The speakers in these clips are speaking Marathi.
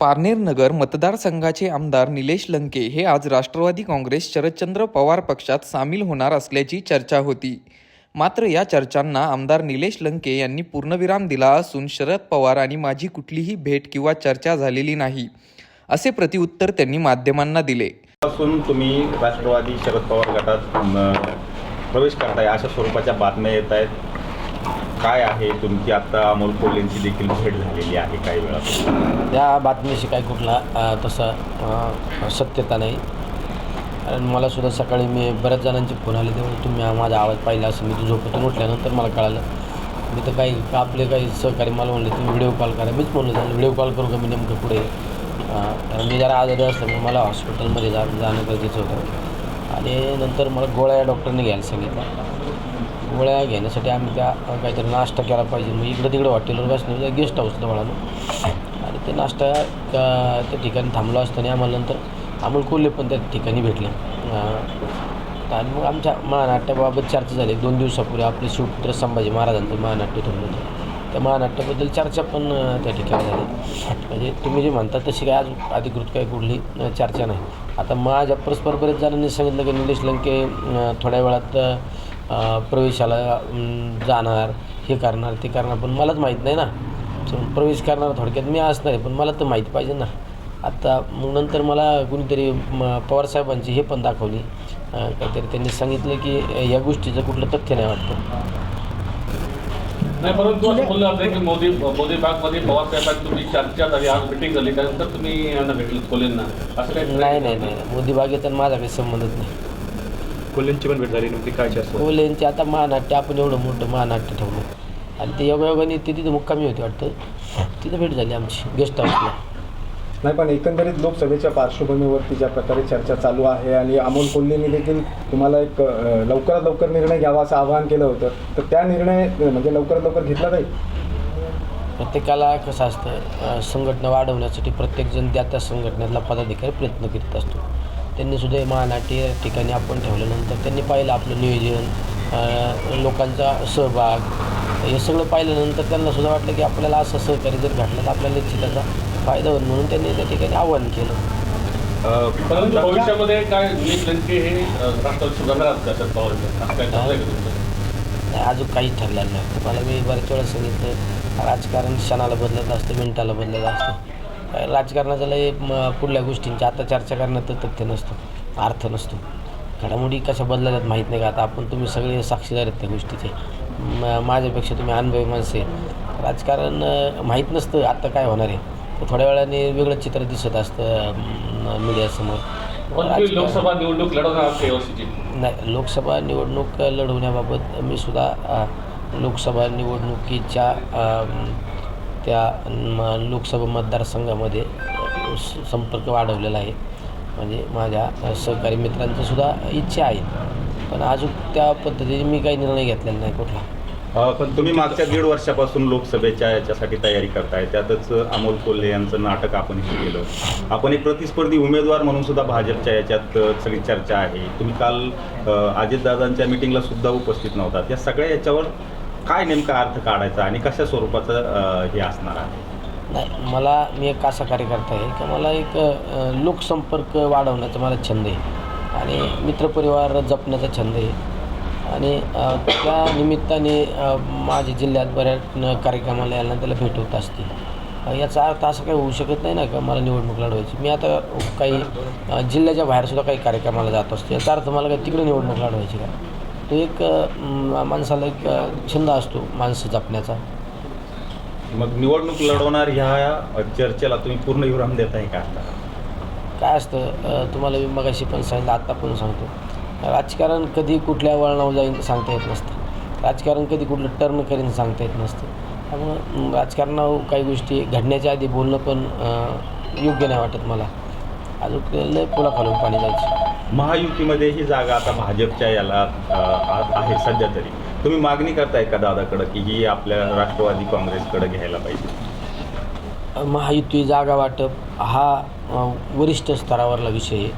पारनेर नगर मतदारसंघाचे आमदार निलेश लंके हे आज राष्ट्रवादी काँग्रेस शरदचंद्र पवार पक्षात सामील होणार असल्याची चर्चा होती. मात्र या चर्चांना आमदार निलेश लंके यांनी पूर्णविराम दिला असून शरद पवार आणि माझी कुठलीही भेट किंवा चर्चा झालेली नाही असे प्रतिउत्तर त्यांनी माध्यमांना दिले. असून तुम्ही राष्ट्रवादी शरद पवार गटात प्रवेश करताय अशा स्वरूपाच्या बातम्या येत आहेत. काय आहे तुमची आता अमोल कोल्हेंची देखील भेट झालेली आहे काही वेळा त्या बातमीशी काही कुठला तसं तसा सत्यता नाही. कारण मला सुद्धा सकाळी मी बऱ्याच जणांचे फोन आले तेव्हा तुम्ही माझा आवाज पाहिला असं मी तू झोपेतून उठल्यानंतर मला कळालं. मी तर काही आपले काही सहकारी मला म्हणले तुम्ही व्हिडिओ कॉल करा. मीच म्हणलं झालं व्हिडिओ कॉल करू का मी नेमकं पुढे? कारण मी जरा आजारी असल्यामुळे मला हॉस्पिटलमध्ये जा जाणं गरजेचं होतं. आणि नंतर मला गोळ्या डॉक्टरने घ्यायला सांगितलं. गोळ्या घेण्यासाठी आम्ही त्या काहीतरी नाश्ता केला पाहिजे. मग इकडं तिकडं हॉटेलवर बसणे गेस्ट हाऊसला म्हणालो. आणि ते नाश्ता त्या ठिकाणी थांबलो असताना आम्हाला नंतर अमोल कोल्हे पण त्या ठिकाणी भेटले. आणि मग आमच्या महानाट्याबाबत चर्चा झाली. दोन दिवसापूर्वी आपले शिवपुत्र संभाजी महाराजांचं महानाट्य ठरलं होतं त्या महानाट्याबद्दल चर्चा पण त्या ठिकाणी झाली. म्हणजे तुम्ही जे म्हणता तशी काय आज अधिकृत काही कुठली चर्चा नाही. आता माझ्या परस्पर बरेच जणांनी सांगितलं की निलेश लंके थोड्या वेळात प्रवेशाला जाणार हे करणार ते करणार पण मलाच माहीत नाही ना. प्रवेश करणार थोडक्यात मी असणार आहे पण मला तर माहीत पाहिजे ना. आता मग नंतर मला कुणीतरी म, पवारसाहेबांची हे पण दाखवली. काहीतरी त्यांनी सांगितलं की या गोष्टीचं कुठलं तथ्य नाही वाटतं. नाही परंतु असं बोललं जातं की मोदी मोदी बागमध्ये पवार साहेबांची तुमची चर्चा झाली आज मिटिंग झाली त्यानंतर तुम्ही यांना भेटलं कोल्हेंना असं काही नाही नाही नाही. मोदी बागेचा माझा काही संबंधच नाही. कोल्हेंची पण भेट झाली नव्हती काय चर्चा कोल्हेंचे आता महानाट्य आपण एवढं मोठं महानाट्य ठेवलं. आणि ते योगायोगाने ते तिथं मुक्कामी होती वाटतं. तिथं भेट झाली आमची गेस्ट हाऊसला नाही पण एकंदरीत लोकसभेच्या पार्श्वभूमीवरती ज्या प्रकारे चर्चा चालू आहे आणि अमोल कोल्हेंनी देखील तुम्हाला एक लवकरात लवकर निर्णय घ्यावा असं आवाहन केलं होतं. तर त्या निर्णय म्हणजे लवकरात लवकर घेतला जाईल? प्रत्येकाला कसं असतं संघटना वाढवण्यासाठी प्रत्येकजण त्या त्या संघटनेतला पदाधिकारी प्रयत्न करीत असतो. त्यांनी सुद्धा हे महानाट्य ठिकाणी आपण ठेवल्यानंतर त्यांनी पाहिलं आपलं नियोजन लोकांचा सहभाग हे सगळं पाहिल्यानंतर त्यांना सुद्धा वाटलं की आपल्याला असं सहकार्य जर घडलं तर आपल्याला निश्चित त्याचा फायदा होईल म्हणून त्यांनी त्या ठिकाणी आवाहन केलं. परंतु भविष्यामध्ये काय हे सुधारणार का पवार अजून काहीच ठरलेलं नाही. तुम्हाला मी बऱ्याच वेळा सांगितलं राजकारण क्षणाला बदलत असतं मिनिटाला बदलत असतं. राजकारणाचा लय पुढल्या गोष्टींची. आता चर्चा करण्यात तथ्य नसतं अर्थ नसतो. घडामोडी कशा बदलल्यात माहीत नाही का? आता आपण तुम्ही सगळे साक्षीदार आहेत त्या गोष्टीचे. म- माझ्यापेक्षा तुम्ही अनुभवी माणसे राजकारण माहीत नसतं आता काय होणार आहे. तर थोड्या वेळाने वेगळं चित्र दिसत असतं मीडियासमोर. लोकसभा निवडणूक लढवणार नाही लोकसभा निवडणूक लढवण्याबाबत मी सुद्धा लोकसभा निवडणुकीच्या त्या म, लोकसभा मतदारसंघामध्ये स- संपर्क वाढवलेला आहे. म्हणजे माझ्या सहकारी मित्रांचंसुद्धा इच्छा आहे. पण अजून त्या पद्धतीने मी काही निर्णय घेतलेला नाही कुठला. पण तुम्ही मागच्या दीड वर्षापासून लोकसभेच्या याच्यासाठी तयारी करताय. त्यातच अमोल कोल्हे यांचं नाटक आपण हे केलं. आपण एक प्रतिस्पर्धी उमेदवार म्हणून सुद्धा भाजपच्या याच्यात सगळी चर्चा आहे. तुम्ही काल अजितदादांच्या मिटिंगला सुद्धा उपस्थित नव्हतात. या सगळ्या याच्यावर काय नेमका अर्थ काढायचा आणि कशा स्वरूपाचं हे असणार आहे? नाही मला मी एक असा कार्यकर्ता आहे की मला एक अ, लोकसंपर्क वाढवण्याचा मला छंद आहे. आणि मित्रपरिवार जपण्याचा छंद आहे. आणि अ, त्या निमित्ताने अ, माझ्या जिल्ह्यात बऱ्याच न- कार्यक्रमाला यायला त्याला भेट होत असते. अ, याचा अर्थ असं काही होऊ शकत नाही ना का मला निवडणूक लढवायची. मी आता काही अ, जिल्ह्याच्या बाहेरसुद्धा काही कार्यक्रमाला जात असतो. याचा अर्थ मला काही तिकडे निवडणूक लढवायची का? तो एक माणसाला एक छंद असतो माणसं जपण्याचा. मग निवडणूक लढवणार ह्या चर्चेला तुम्ही पूर्ण विराम देताय का आता? काय असतं तुम्हाला मी मगाशी पण सांगितलं आत्ता पण सांगतो. राजकारण कधी कुठल्या वळणावर जाईन सांगता येत नसतं. राजकारण कधी कुठलं टर्न करीन सांगता येत नसतं. त्यामुळं राजकारणावर काही गोष्टी घडण्याच्या आधी बोलणं पण योग्य नाही वाटत मला. अजून लय पुला खालून पाणी जायचं. महायुतीमध्ये ही जागा आता भाजपच्या याला आहे सध्या तरी. तुम्ही मागणी करताय का दादाकडं की ही आपल्या राष्ट्रवादी काँग्रेसकडे घ्यायला पाहिजे? महायुती जागा वाटप हा वरिष्ठ स्तरावरला विषय आहे.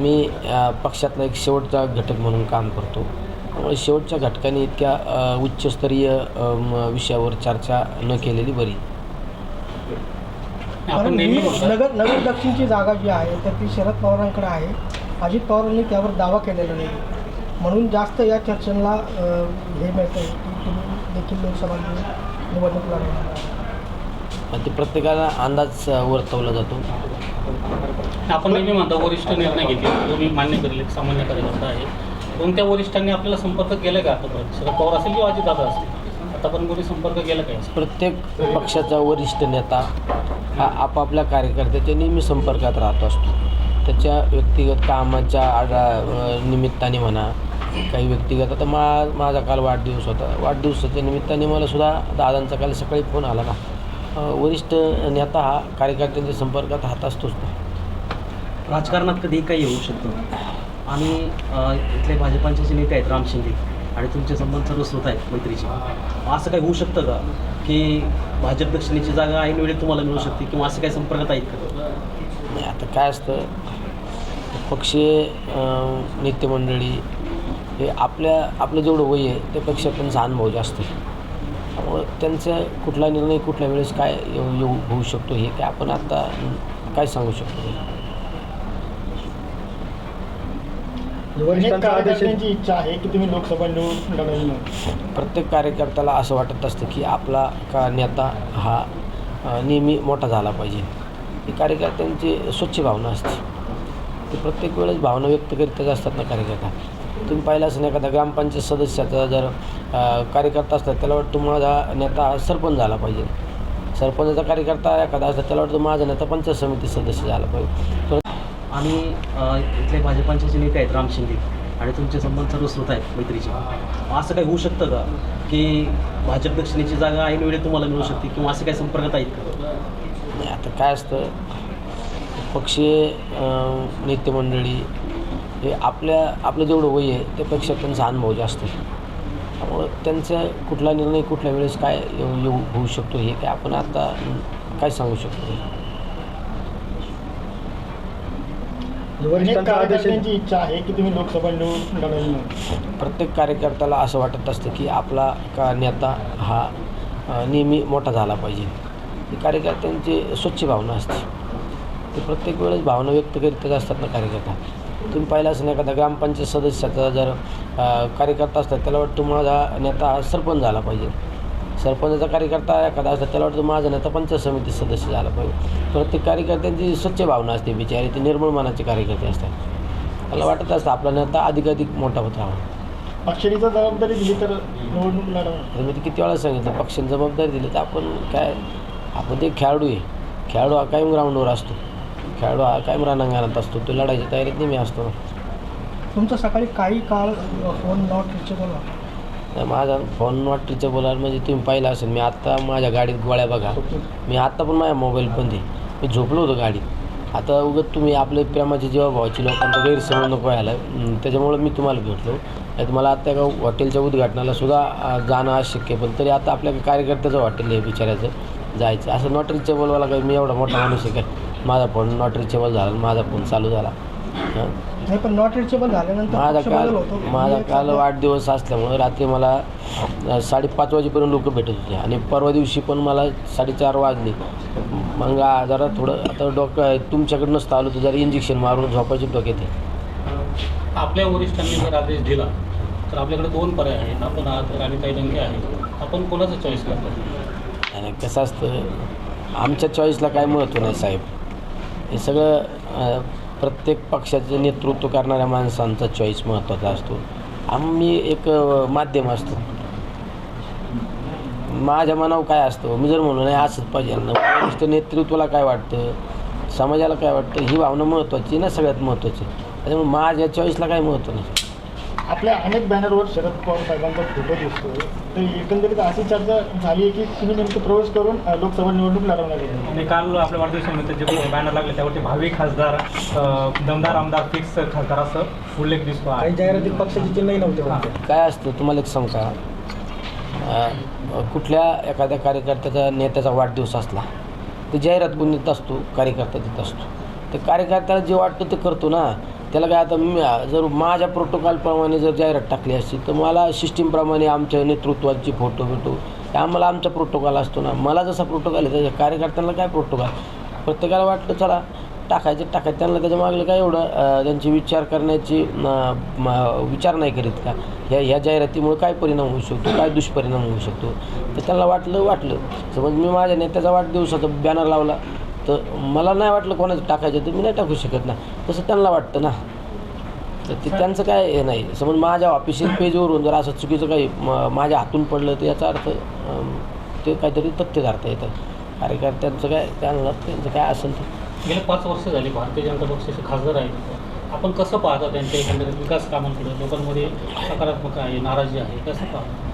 मी पक्षातला एक शेवटचा घटक म्हणून काम करतो. त्यामुळे शेवटच्या घटकाने इतक्या उच्चस्तरीय विषयावर चर्चा न केलेली बरी. ही नगर नगर दक्षिणची जागा जी आहे तर ती शरद पवारांकडे आहे. अजित पवारांनी त्यावर दावा केलेला नाही. म्हणून जास्त या चर्चांना अ, हे मिळतं की तुम्ही देखील लोकसभा निवडणूक लढवणार आणि ते प्रत्येकाला अंदाज वर्तवला जातो. आपण नेहमी म्हणतो वरिष्ठ निर्णय घेतील. तो मी मान्य करेल एक सामान्य कार्यकर्ता आहे. पण त्या वरिष्ठांनी आपल्याला संपर्क केला का आतापर्यंत शरद पवार असेल किंवा अजितदादा असतील? आतापर्यंत कोणी संपर्क केला काय? प्रत्येक पक्षाचा वरिष्ठ नेता हा आपापल्या कार्यकर्त्याच्या नेहमी संपर्कात राहत असतो. त्याच्या व्यक्तिगत कामाच्या आडा निमित्ताने म्हणा काही व्यक्तिगत. आता मा माझा काल वाढदिवस होता. वाढदिवसाच्या निमित्ताने मला सुद्धा दादांचा काल सकाळी फोन आला ना वरिष्ठ नेता हा कार्यकर्त्यांच्या संपर्कात राहत असतोच ना राजकारणात कधी काही होऊ शकतं आणि इथले भाजपांचे जे नेते आहेत राम शिंदे आणि तुमचे संबंध सर्वस्कृत आहेत मैत्रीचे. असं काही होऊ शकतं का? की भाजप दक्षिणेची जागा ऐन वेळी तुम्हाला मिळू शकते किंवा असं काही संपर्कात आहेत का? नाही आता काय असतं पक्षीय अं, नेतेमंडळी हे आपल्या आपलं जेवढं वय आहे त्यापेक्षा त्यांचा अनुभव जास्त आहे. त्यामुळं त्यांचा कुठला निर्णय कुठल्या वेळेस काय येऊ येऊ होऊ शकतो हे काय आपण आता काय सांगू शकतो. इच्छा आहे की तुम्ही लोकसभा प्रत्येक कार्यकर्त्याला असं वाटत असतं की आपला का नेता हा नेहमी मोठा झाला पाहिजे. ही कार्यकर्त्यांची स्वच्छ भावना असते. ते प्रत्येक वेळेस भावना व्यक्त करीतच असतात ना कार्यकर्ता. तुम्ही पाहिलं असेल एखादा ग्रामपंचायत सदस्याचा जर कार्यकर्ता असतात त्याला वाटतं माझा नेता हा सरपंच झाला पाहिजे. सरपंचाचा कार्यकर्ता एखादा असतात त्याला वाटतं माझा नेता पंचायत समिती सदस्य झाला पाहिजे. आणि इथले भाजपांचे जे नेते आहेत राम शिंदे. आणि तुमचे संबंध सर्वस्कृत आहेत मैत्रीचे. असं काही होऊ शकतं का? की भाजप दक्षिणेची जागा ऐन वेळी तुम्हाला मिळू शकते किंवा असं काही संपर्कात आहेत का? नाही आता काय असतं पक्षीय अं, नेतेमंडळी हे आपल्या आपलं जेवढं वय आहे त्यापेक्षा त्यांचा अनुभव जास्त आहे. त्यामुळं त्यांचा कुठला निर्णय कुठल्या वेळेस काय येऊ येऊ होऊ शकतो हे काय आपण आता काय सांगू शकतो. इच्छा आहे की तुम्ही लोकसभा प्रत्येक कार्यकर्त्याला असं वाटत असतं की आपला का नेता हा नेहमी मोठा झाला पाहिजे. ही कार्यकर्त्यांची स्वच्छ भावना असते. ते प्रत्येक वेळेस भावना व्यक्त करीतच असतात ना कार्यकर्ता. तुम्ही पाहिलं असेल एखादा ग्रामपंचायत सदस्याचा जर कार्यकर्ता असतात त्याला वाटतं माझा नेता हा सरपंच झाला पाहिजे. सरपंचाचा कार्यकर्ता एखादा असतात त्याला वाटतं माझा नेता पंचायत समिती सदस्य झाला पाहिजे. प्रत्येक कार्यकर्त्यांची स्वच्छ भावना असते बिचारी ते निर्मळ मनाचे कार्यकर्ते असतात. मला वाटत असतं आपला नेता अधिकाधिक मोठा होत. राहावा पक्षाची जबाबदारी दिली तर निवडणूक लढवणार मी किती वेळा सांगितलं पक्षाने जबाबदारी दिली. तर आपण काय आपण ते खेळाडू आहे. खेळाडू हा कायम ग्राउंडवर असतो. खेळाडू हा कायम रणांगणात असतो? तो लढायच्या तयारीत नेहमी असतो. तुमचा सकाळी काही काळ फोन नॉट रिचेबल होता? तर माझा फोन नॉट रिचेबल म्हणजे तुम्ही पाहिलं असेल मी आत्ता माझ्या गाडीत गोळ्या बघा. मी आत्ता पण माझ्या मोबाईल बंद आहे. मी झोपलो होतो गाडीत. आता उगत तुम्ही आपले प्रेमाचे जेव्हा भावाची लोकांचा गैरसमज नको व्हायला. त्याच्यामुळं मी तुम्हाला भेटलो. नाही मला आता एका हॉटेलच्या उद्घाटनाला सुद्धा जाणं अशक्य. पण तरी आता आपल्या कार्यकर्त्याचं हॉटेल आहे बिचारायचं जायचं. असं नॉट रिचेबलवाला काही मी एवढा मोठा माणूस आहे काय माझा फोन नॉट रिचेबल झाला माझा फोन चालू झाला. हं. नाही पण नॉट रिचेबल झाल्यानंतर माझा पक्ष काल बदल होतो माझा मी काल वाढदिवस असल्यामुळे रात्री मला अ, साडेपाच वाजेपर्यंत लोक भेटत होते. आणि परवा दिवशी पण मला साडेचार वाजले. मग आ- जरा थोडं आता डॉक्टर तुमच्याकडे नसतं आलो तर जरा इंजेक्शन मारून झोपायची डोक्यात आहे. आपल्या वरिष्ठांनी जर आदेश दिला तर आपल्याकडे दोन पर्याय आहेत आपण आहात आणि काही लंके आहेत. आपण कोणाचं चॉईस करतो? आणि कसं असतं? आमच्या चॉईसला काय महत्त्व नाही साहेब? हे सगळं प्रत्येक पक्षाचं नेतृत्व करणाऱ्या माणसांचा चॉईस महत्त्वाचा असतो. आम्ही एक माध्यम असतो. माझ्या मनावर काय असतं? मी जर म्हणलो नाही असंच पाहिजे. ना वरिष्ठ नेतृत्वाला काय वाटतं? समाजाला काय वाटतं? ही भावना महत्त्वाची ना सगळ्यात महत्त्वाची त्याच्यामुळे माझ्या चॉईसला काय महत्त्व नाही. आपल्या अनेक बॅनरवर शरद पवार साहेबांचा फोटो दिसतो तर एकंदरीत अशी चर्चा झाली आहे की तुम्ही नेमकं प्रवेश करून लोकसभा निवडणूक लढवणार आहे. आणि काल आपल्या वाढदिवसानिमित्त जे बॅनर लागले त्यावरती भावी खासदार दमदार आमदार फिक्स खासदार असं उल्लेख दिसतो आहे. काही जाहिरातीत पक्षाची चिन्हही नव्हते. काय असतं तुम्हाला एक सांग कुठल्या एखाद्या कार्यकर्त्याचा नेत्याचा वाढदिवस असला तर जाहिरात कोण देत असतो कार्यकर्ता देत असतो. तर कार्यकर्त्याला जे वाटतं ते करतो ना. त्याला काय आता मी जर माझ्या प्रोटोकॉलप्रमाणे जर जाहिरात टाकली असती तर मला सिस्टीमप्रमाणे आमच्या नेतृत्वाची फोटो बिटो आम्हाला आमचा प्रोटोकॉल असतो ना. मला जसा प्रोटोकॉल आहे त्याच्या कार्यकर्त्यांना काय प्रोटोकॉल प्रत्येकाला वाटलं चला टाकायचं टाकायचं. त्यांना त्याच्या मागलं काय एवढं त्यांची विचार करण्याची विचार नाही करीत का? ह्या ह्या जाहिरातीमुळे काय परिणाम होऊ शकतो? काय दुष्परिणाम होऊ शकतो? तर त्यांना वाटलं वाटलं. समज मी माझ्या नेत्याचा वाढदिवसाचा बॅनर लावला. तर मला नाही वाटलं कोणाचं टाकायचं तर मी नाही टाकू शकत ना. तसं त्यांना वाटतं ना. तर ते त्यांचं काय हे नाही. समज माझ्या ऑफिशियल पेजवरून जर असं चुकीचं काही माझ्या हातून पडलं तर याचा अर्थ ते काहीतरी तथ्य धरता येतं. कार्यकर्त्यांचं काय त्यांना त्यांचं काय असेल ते. गेले पाच वर्ष झाली भारतीय जनता पक्षाचे खासदार आहेत. आपण कसं पाहता त्यांच्या एकंदरीत विकास कामांकडे? लोकांमध्ये सकारात्मक आहे नाराजी आहे. कसं पाहता?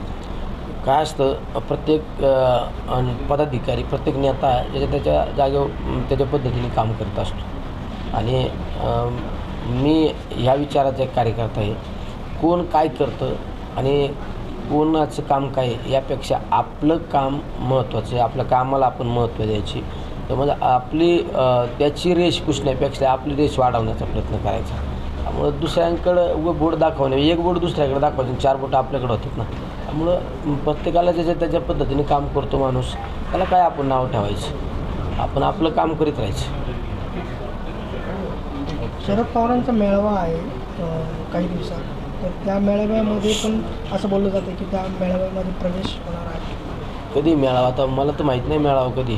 काय असतं प्रत्येक पदाधिकारी प्रत्येक नेता ज्याच्या त्याच्या जागेवर त्याच्या पद्धतीने काम करत असतो. आणि मी ह्या विचाराचा एक कार्यकर्ता आहे. कोण काय करतं आणि कोणाचं काम काय आहे, यापेक्षा आपलं काम महत्त्वाचं आहे. आपल्या कामाला आपण महत्त्व द्यायची. तर म्हणजे आपली त्याची रेश पुसण्यापेक्षा आपली रेश वाढवण्याचा प्रयत्न करायचा. त्यामुळं दुसऱ्यांकडं बोट दाखवणे एक बोट दुसऱ्याकडे दाखवायचे चार बोट आपल्याकडे होतात ना. त्यामुळं प्रत्येकाला ज्याच्या त्याच्या पद्धतीने काम करतो माणूस. त्याला काय आपण नाव ठेवायचं? आपण आपलं काम करीत राहायचं. शरद पवारांचा मेळावा आहे काही दिवसात. तर त्या मेळाव्यामध्ये पण असं बोललं जातं की त्या मेळाव्यामध्ये प्रवेश होणार आहे. कधी मेळावा? आता मला तर माहीत नाही मेळावा कधी.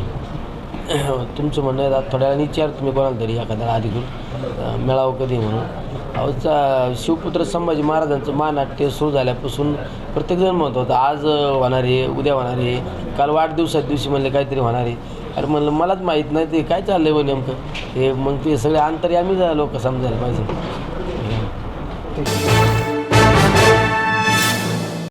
तुमचं म्हणणं आहे थोड्या वेळाने विचार तुम्ही कोणाला तरी एखाद्याला अधिकृत मेळावा कधी म्हणून? चा- शिवपुत्र संभाजी महाराजांचं महानाट्य सुरू झाल्यापासून प्रत्येकजण म्हणत होतं आज होणार आहे उद्या होणार आहे काल वाढदिवसाच्या दिवशी म्हणले काहीतरी होणार आहे अरे म्हणलं मलाच माहीत नाही ते काय चाललं आहे हो नेमकं? हे मग ते सगळे अंतर्यामी लोक समजायला पाहिजे.